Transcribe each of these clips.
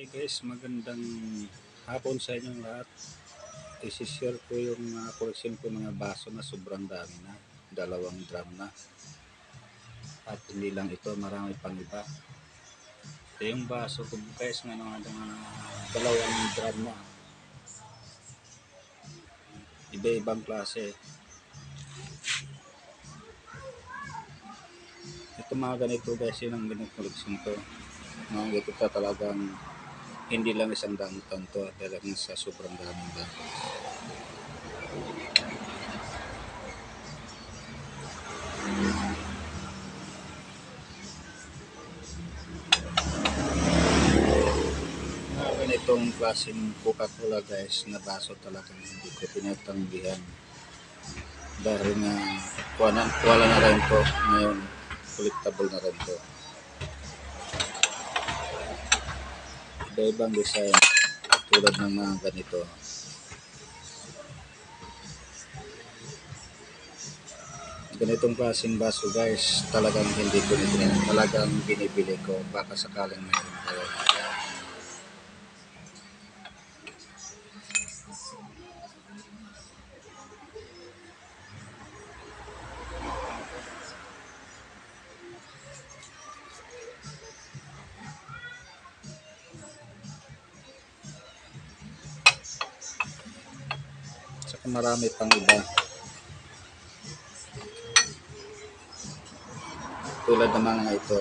Hey guys, magandang hapon sa inyong lahat. I-share ko yung mga koleksyon ko mga baso na sobrang dami na. Dalawang drum na. At hindi lang ito, marami pang iba. Ito yung baso ko guys nga mga dalawang drum na. Iba-ibang klase. Ito mga ganito guys, yun ang koleksyon ko. Mga ganito ka talagang hindi lang isang downtown to talagang sa sobrang daming downtown. Ganitong klaseng Coca-Cola guys na baso talagang hindi ko tinatanggihan dahil nga wala, wala na rin to. Ngayon collectible na rin to iba-ibang design tulad ng mga ganito. Ganitong klaseng baso guys talagang hindi ko nila talagang binibili ko. Baka sakaling mayroon kayo marami pang iba. Tulad ng mga ito.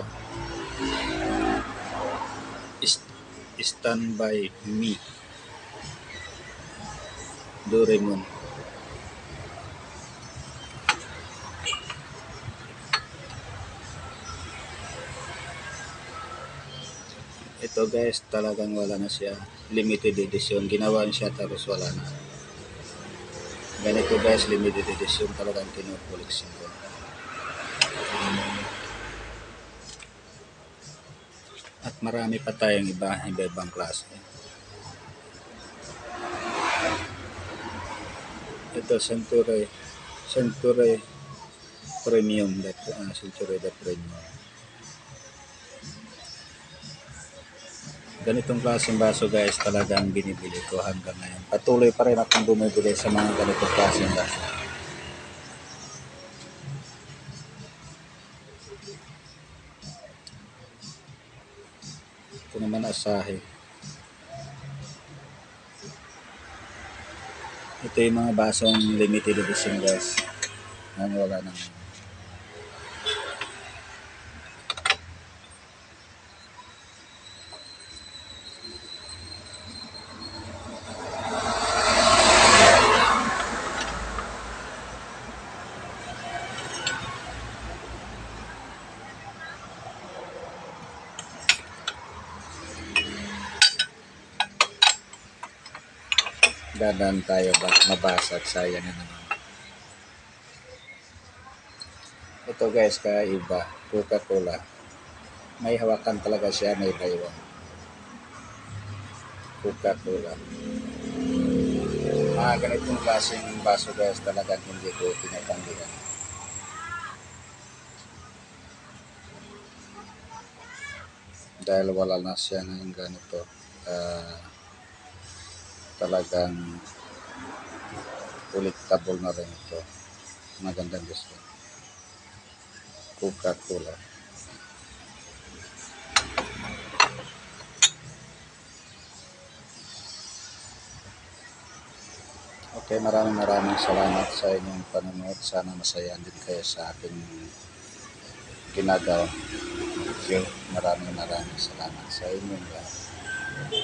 Stand by me. Doraemon. Ito guys talagang wala na siya. Limited edition. Ginawa siya tapos wala na ganito guys limited edition talagang kinukoleksyon ko at marami pa tayong iba iba ibang klase. Ito Century Century Premium that uh, Century the Premium ganitong klaseng baso guys talagang binibili ko hanggang ngayon. Patuloy pa rin akong bumibili sa mga ganitong klaseng baso. Ito naman asahe ito yung mga basong limited edition guys. Ang wala na ngayon. Dadaan tayo ba mabasag sayang na naman? Ito guys kaiba. Coca-Cola may hawakan talaga siya may baywang. Coca-Cola mga ganitong klaseng baso guys talagang hindi ko tinatanggihan dahil wala na siya ng ganito ah talagang collectible na rin ito. Magandang gusto. Coca-Cola. Okay, maraming maraming salamat sa inyong panonood. Sana masaya din kayo sa aking ginagawa. Thank you. Maraming maraming salamat sa inyong lahat.